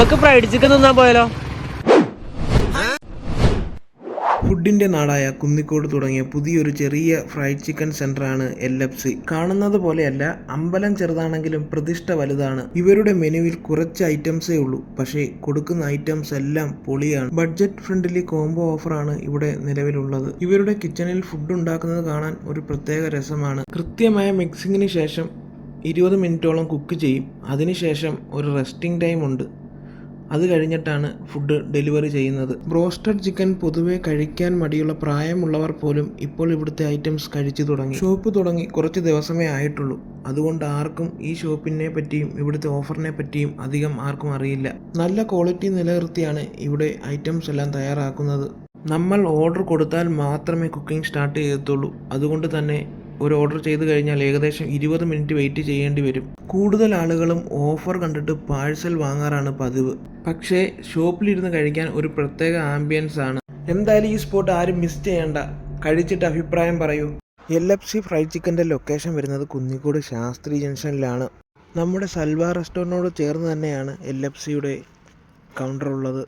നമുക്ക് fried chicken തിന്നാൻ പോയാലോ? ഫുഡിന്റെ നാടായ കുന്നിക്കോട് തുടങ്ങിയ പുതിയൊരു ചെറിയ ഫ്രൈഡ് ചിക്കൻ സെന്ററാണ് എൽ എഫ് സി. കാണുന്നത് പോലെയല്ല അമ്പലം ചെറുതാണെങ്കിലും പ്രതിഷ്ഠ വലുതാണ്. ഇവരുടെ മെനുവിൽ കുറച്ച് ഐറ്റംസേ ഉള്ളൂ. പക്ഷേ കൊടുക്കുന്ന ഐറ്റംസ് എല്ലാം പൊളിയാണ്. ബഡ്ജറ്റ് ഫ്രണ്ട്ലി കോംബോ ഓഫറാണ് ഇവിടെ നിലവിലുള്ളത്. ഇവരുടെ കിച്ചണിൽ ഫുഡ് ഉണ്ടാക്കുന്നത് കാണാൻ ഒരു പ്രത്യേക രസമാണ്. കൃത്യമായ മിക്സിങ്ങിന് ശേഷം ഇരുപത് മിനിറ്റോളം കുക്ക് ചെയ്യും. അതിനുശേഷം ഒരു റെസ്റ്റിംഗ് ടൈം ഉണ്ട്. അത് കഴിഞ്ഞിട്ടാണ് ഫുഡ് ഡെലിവറി ചെയ്യുന്നത്. ബ്രോസ്റ്റഡ് ചിക്കൻ പൊതുവെ കഴിക്കാൻ മടിയുള്ള പ്രായമുള്ളവർ പോലും ഇപ്പോൾ ഇവിടുത്തെ ഐറ്റംസ് കഴിച്ചു തുടങ്ങി. ഷോപ്പ് തുടങ്ങി കുറച്ച് ദിവസമേ ആയിട്ടുള്ളൂ. അതുകൊണ്ട് ആർക്കും ഈ ഷോപ്പിനെ പറ്റിയും ഇവിടുത്തെ ഓഫറിനെ പറ്റിയും അധികം ആർക്കും അറിയില്ല. നല്ല ക്വാളിറ്റി നിലനിർത്തിയാണ് ഇവിടെ ഐറ്റംസ് എല്ലാം തയ്യാറാക്കുന്നത്. നമ്മൾ ഓർഡർ കൊടുത്താൽ മാത്രമേ കുക്കിംഗ് സ്റ്റാർട്ട് ചെയ്യത്തുള്ളൂ. അതുകൊണ്ട് തന്നെ ഒരു ഓർഡർ ചെയ്ത് കഴിഞ്ഞാൽ ഏകദേശം ഇരുപത് മിനിറ്റ് വെയിറ്റ് ചെയ്യേണ്ടി വരും. കൂടുതൽ ആളുകളും ഓഫർ കണ്ടിട്ട് പാഴ്സൽ വാങ്ങാറാണ് പതിവ്. പക്ഷേ ഷോപ്പിലിരുന്ന് കഴിക്കാൻ ഒരു പ്രത്യേക ആംബിയൻസ് ആണ്. എന്തായാലും ഈ സ്പോട്ട് ആരും മിസ് ചെയ്യണ്ട. കഴിച്ചിട്ട് അഭിപ്രായം പറയൂ. എൽ എഫ് സി ഫ്രൈഡ് ചിക്കന്റെ ലൊക്കേഷൻ വരുന്നത് കുന്നിക്കോട് ശാസ്ത്രി ജംഗ്ഷനിലാണ്. നമ്മുടെ സൽവാർ റെസ്റ്റോറന്റിനോട് ചേർന്ന് തന്നെയാണ് എൽ എഫ് സിയുടെ കൗണ്ടർ ഉള്ളത്.